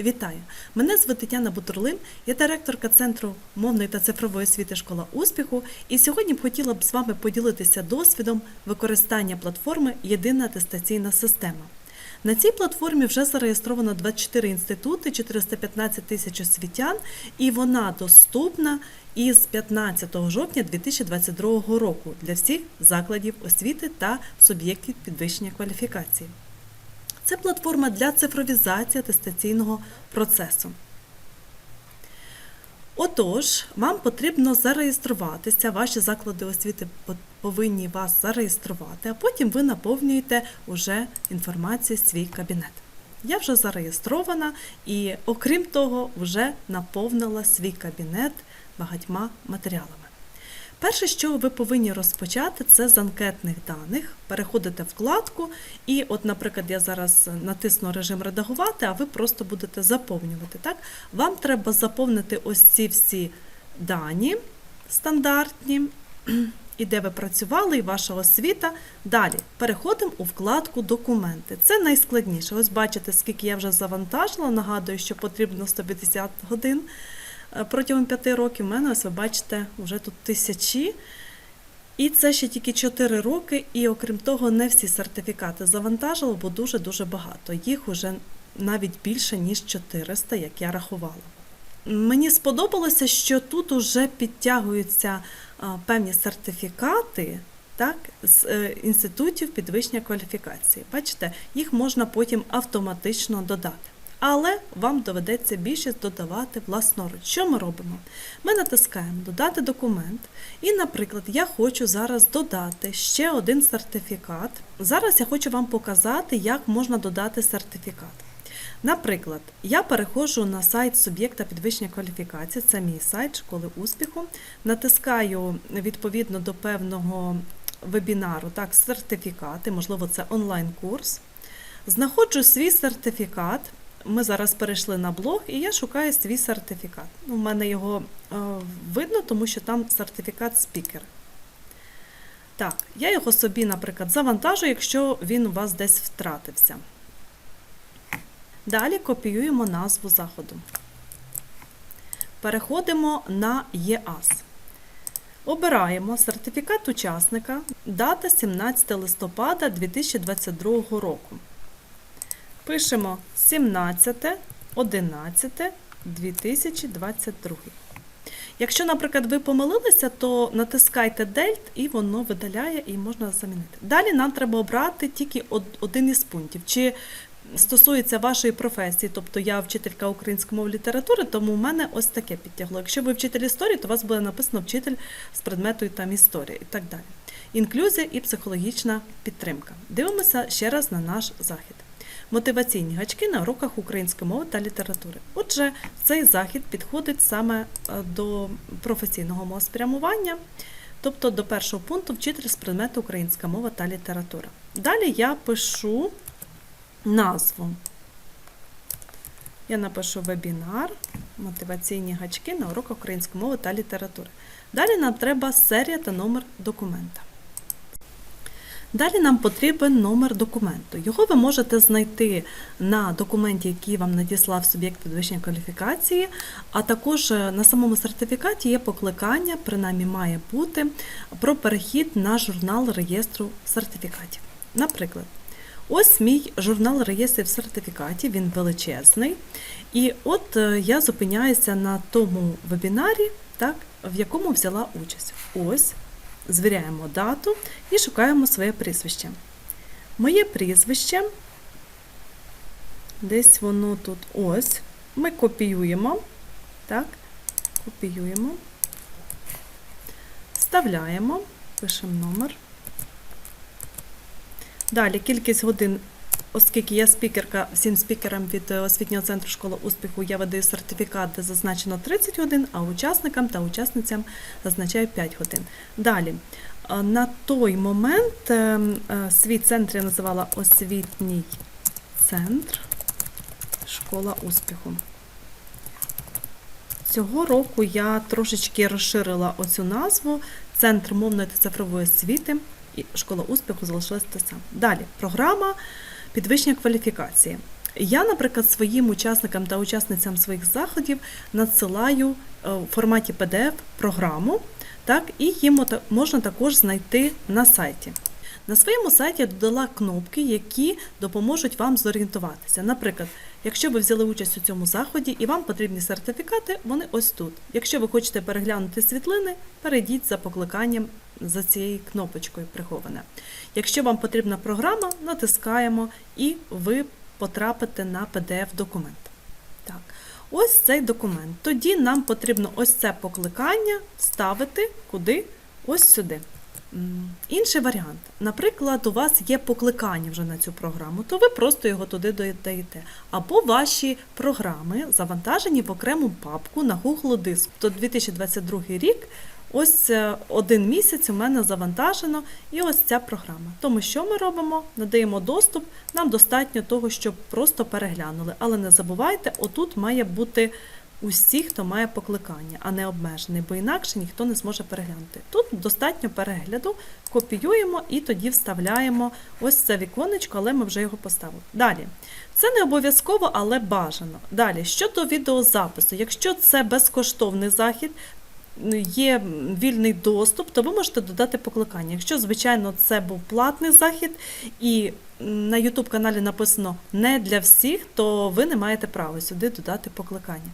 Вітаю! Мене звати Тетяна Бутурлин, я директорка Центру мовної та цифрової освіти Школа успіху. І сьогодні б хотіла б з вами поділитися досвідом використання платформи Єдина атестаційна система. На цій платформі вже зареєстровано 24 інститути, 415 тисяч освітян, і вона доступна із 15 жовтня 2022 року для всіх закладів освіти та суб'єктів підвищення кваліфікації. Це платформа для цифровізації атестаційного процесу. Отож, вам потрібно зареєструватися, ваші заклади освіти повинні вас зареєструвати, а потім ви наповнюєте уже інформацію свій кабінет. Я вже зареєстрована і, окрім того, вже наповнила свій кабінет багатьма матеріалами. Перше, що ви повинні розпочати, це з анкетних даних. Переходите в вкладку, і, от, наприклад, я зараз натисну режим редагувати, а ви просто будете заповнювати. Так? Вам треба заповнити ось ці всі дані стандартні, і де ви працювали, і ваша освіта. Далі переходимо у вкладку Документи. Це найскладніше. Ось бачите, скільки я вже завантажила. Нагадую, що потрібно 150 годин протягом 5 років. У мене, ось ви бачите, вже тут тисячі. І це ще тільки 4 роки, і окрім того, не всі сертифікати завантажила, бо дуже-дуже багато. Їх уже навіть більше, ніж 400, як я рахувала. Мені сподобалося, що тут уже підтягуються певні сертифікати так, з е, інститутів підвищення кваліфікації. Бачите, їх можна потім автоматично додати. Але вам доведеться більшість додавати власноруч. Що ми робимо? Ми натискаємо Додати документ. І, наприклад, я хочу зараз додати ще один сертифікат. Зараз я хочу вам показати, як можна додати сертифікат. Наприклад, я переходжу на сайт суб'єкта підвищення кваліфікації, це мій сайт школи успіху, натискаю відповідно до певного вебінару, так, сертифікати, можливо, це онлайн-курс. Знаходжу свій сертифікат. Ми зараз перейшли на блог, і я шукаю свій сертифікат. У мене його е, видно, тому що там сертифікат спікер. Так, я його собі, наприклад, завантажу, якщо він у вас десь втратився. Далі копіюємо назву заходу. Переходимо на ЄАС. Обираємо сертифікат учасника, дата 17 листопада 2022 року. Пишемо 17 11 2022. Якщо, наприклад, ви помилилися, то натискайте Дельт і воно видаляє і можна замінити. Далі нам треба обрати тільки один із пунктів. Чи стосується вашої професії, тобто я вчителька української мови літератури, тому в мене ось таке підтягло. Якщо ви вчитель історії, то у вас буде написано вчитель з предмету там історія і так далі. Інклюзія і психологічна підтримка. Дивимося ще раз на наш захід. Мотиваційні гачки на уроках української мови та літератури. Отже, цей захід підходить саме е, до професійного мого спрямування, тобто до першого пункту вчитель з предмету українська мова та література. Далі я пишу назву. Я напишу вебінар, мотиваційні гачки на уроках української мови та літератури. Далі нам треба серія та номер документа. Далі нам потрібен номер документу. Його ви можете знайти на документі, який вам надіслав суб'єкт підвищення кваліфікації, а також е, на самому сертифікаті є покликання, принаймні має бути, про перехід на журнал реєстру сертифікатів. Наприклад, ось мій журнал реєстрів сертифікатів, він величезний. І от е, я зупиняюся на тому вебінарі, так, в якому взяла участь. Ось звіряємо дату і шукаємо своє прізвище. Моє прізвище, десь воно тут ось. Ми копіюємо, так, копіюємо, вставляємо, пишемо номер. Далі кількість годин, оскільки я спікерка, всім спікерам від е, освітнього центру школа успіху я видаю сертифікат, де зазначено 30 годин, а учасникам та учасницям зазначаю 5 годин. Далі, е, на той момент е, е, свій центр я називала освітній центр школа успіху. Цього року я трошечки розширила оцю назву Центр мовної та цифрової освіти і школа успіху залишилась те саме. Далі програма підвищення кваліфікації. Я, наприклад, своїм учасникам та учасницям своїх заходів надсилаю е, в форматі PDF програму, так, і її можна також знайти на сайті. На своєму сайті я додала кнопки, які допоможуть вам зорієнтуватися. Наприклад, якщо ви взяли участь у цьому заході і вам потрібні сертифікати, вони ось тут. Якщо ви хочете переглянути світлини, перейдіть за покликанням за цією кнопочкою приховане. Якщо вам потрібна програма, натискаємо і ви потрапите на PDF-документ. Так, ось цей документ. Тоді нам потрібно ось це покликання вставити куди? Ось сюди. Інший варіант. Наприклад, у вас є покликання вже на цю програму, то ви просто його туди додаєте. Або ваші програми завантажені в окрему папку на Google диск. То 2022 рік, ось е, один місяць у мене завантажено, і ось ця програма. Тому що ми робимо? Надаємо доступ. Нам достатньо того, щоб просто переглянули. Але не забувайте, отут має бути усі, хто має покликання, а не обмежений, бо інакше ніхто не зможе переглянути. Тут достатньо перегляду, копіюємо і тоді вставляємо ось це віконечко, але ми вже його поставили. Далі. Це не обов'язково, але бажано. Далі, щодо відеозапису, якщо це безкоштовний захід, є вільний доступ, то ви можете додати покликання. Якщо, звичайно, це був платний захід і на YouTube каналі написано не для всіх, то ви не маєте права сюди додати покликання.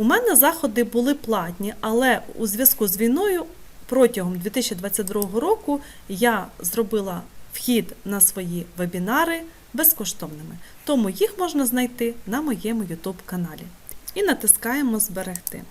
У мене заходи були платні, але у зв'язку з війною протягом 2022 року я зробила вхід на свої вебінари безкоштовними. Тому їх можна знайти на моєму YouTube каналі. І натискаємо Зберегти.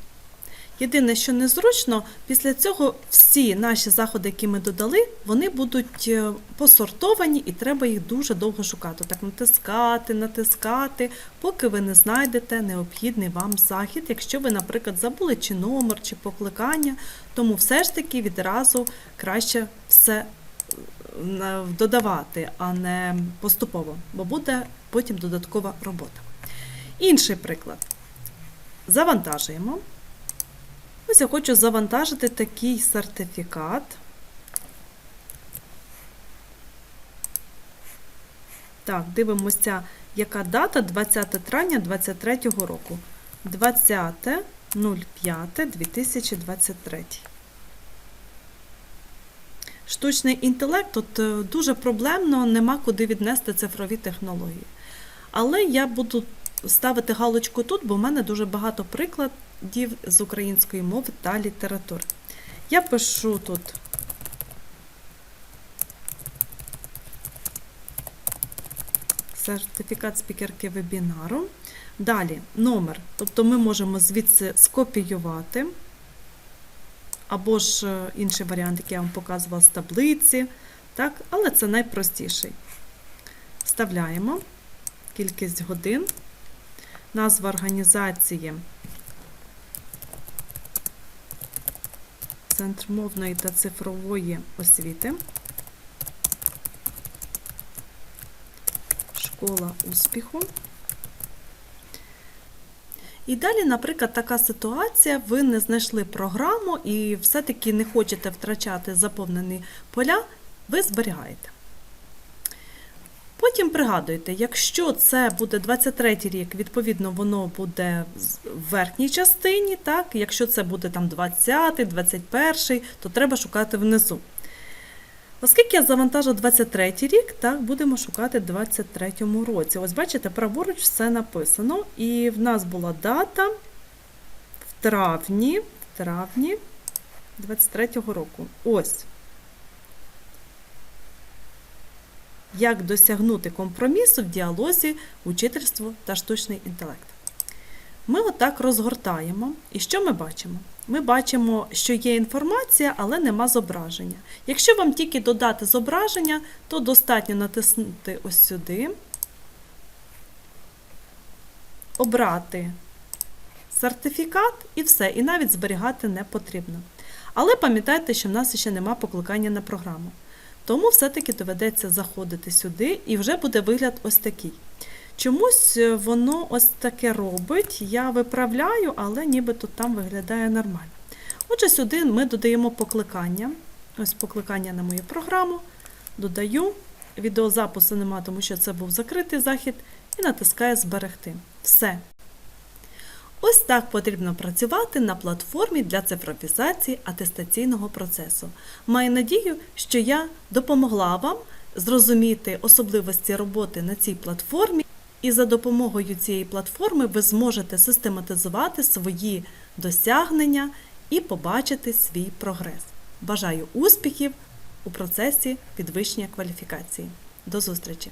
Єдине, що незручно, після цього всі наші заходи, які ми додали, вони будуть е, посортовані і треба їх дуже довго шукати. Так натискати, натискати, поки ви не знайдете необхідний вам захід, якщо ви, наприклад, забули чи номер, чи покликання, тому все ж таки відразу краще все е, додавати, а не поступово, бо буде потім додаткова робота. Інший приклад. Завантажуємо. Ось я хочу завантажити такий сертифікат. Так, дивимося, яка дата 20 травня 2023 року. 20.05.2023. Штучний інтелект тут е, дуже проблемно, нема куди віднести цифрові технології. Але я буду ставити галочку тут, бо в мене дуже багато прикладів з української мови та літератури. Я пишу тут сертифікат спікерки вебінару. Далі номер. Тобто ми можемо звідси скопіювати, або ж е, інший варіант, який я вам показувала з таблиці. Так? Але це найпростіший. Вставляємо кількість годин, назва організації, Центр мовної та цифрової освіти, Школа успіху. І далі, наприклад, така ситуація, ви не знайшли програму і все-таки не хочете втрачати заповнені поля, ви зберігаєте. Потім пригадуйте, якщо це буде 23 рік, відповідно, воно буде в верхній частині, так? якщо це буде там 20, 21, то треба шукати внизу. Оскільки я завантажу 23 рік, так, будемо шукати в 23 році. Ось бачите, праворуч все написано. І в нас була дата в травні, в травні 23 року. Ось. Як досягнути компромісу в діалозі учительство та штучний інтелект. Ми отак розгортаємо. І що ми бачимо? Ми бачимо, що є інформація, але нема зображення. Якщо вам тільки додати зображення, то достатньо натиснути ось сюди, обрати сертифікат і все, і навіть зберігати не потрібно. Але пам'ятайте, що в нас ще нема покликання на програму. Тому все-таки доведеться заходити сюди, і вже буде вигляд ось такий. Чомусь е, воно ось таке робить, я виправляю, але нібито там виглядає нормально. Отже, сюди ми додаємо покликання. Ось покликання на мою програму. Додаю. Відеозапису нема, тому що це був закритий захід. і натискаю Зберегти. Все. Ось так потрібно працювати на платформі для цифровізації атестаційного процесу. Маю надію, що я допомогла вам зрозуміти особливості роботи на цій платформі, і за допомогою цієї платформи ви зможете систематизувати свої досягнення і побачити свій прогрес. Бажаю успіхів у процесі підвищення кваліфікації. До зустрічі!